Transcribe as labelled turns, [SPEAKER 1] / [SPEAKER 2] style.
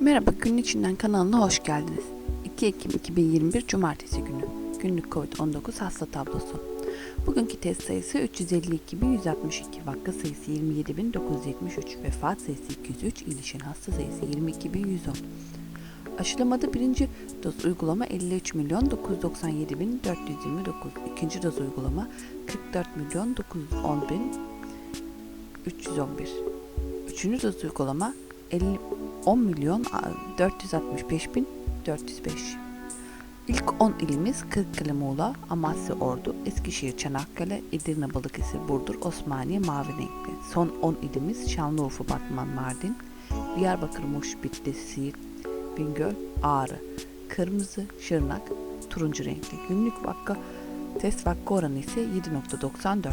[SPEAKER 1] Merhaba Günün İçinden kanalına hoş geldiniz. 2 Ekim 2021 Cumartesi günü. Günlük Covid-19 hasta tablosu. Bugünkü test sayısı 352.162, vaka sayısı 27.973, vefat sayısı 203, iyileşen hasta sayısı 22.110. Aşılamada birinci doz uygulama 53 milyon 997 bin 429. İkinci doz uygulama 44 milyon 910 bin 311. Üçüncü doz uygulama 50, 10 milyon 465 bin 405. İlk 10 ilimiz Kırıkkale, Muğla, Amasya, Ordu, Eskişehir, Çanakkale, Edirne, Balıkesir, Burdur, Osmaniye, Mavi renkli. Son 10 ilimiz Şanlıurfa, Batman, Mardin, Diyarbakır, Muş, Bitlis, Siirt, Bingöl, Ağrı. Kırmızı, Şırnak, turuncu renkli. Günlük vakka test vakka oranı ise 7.94.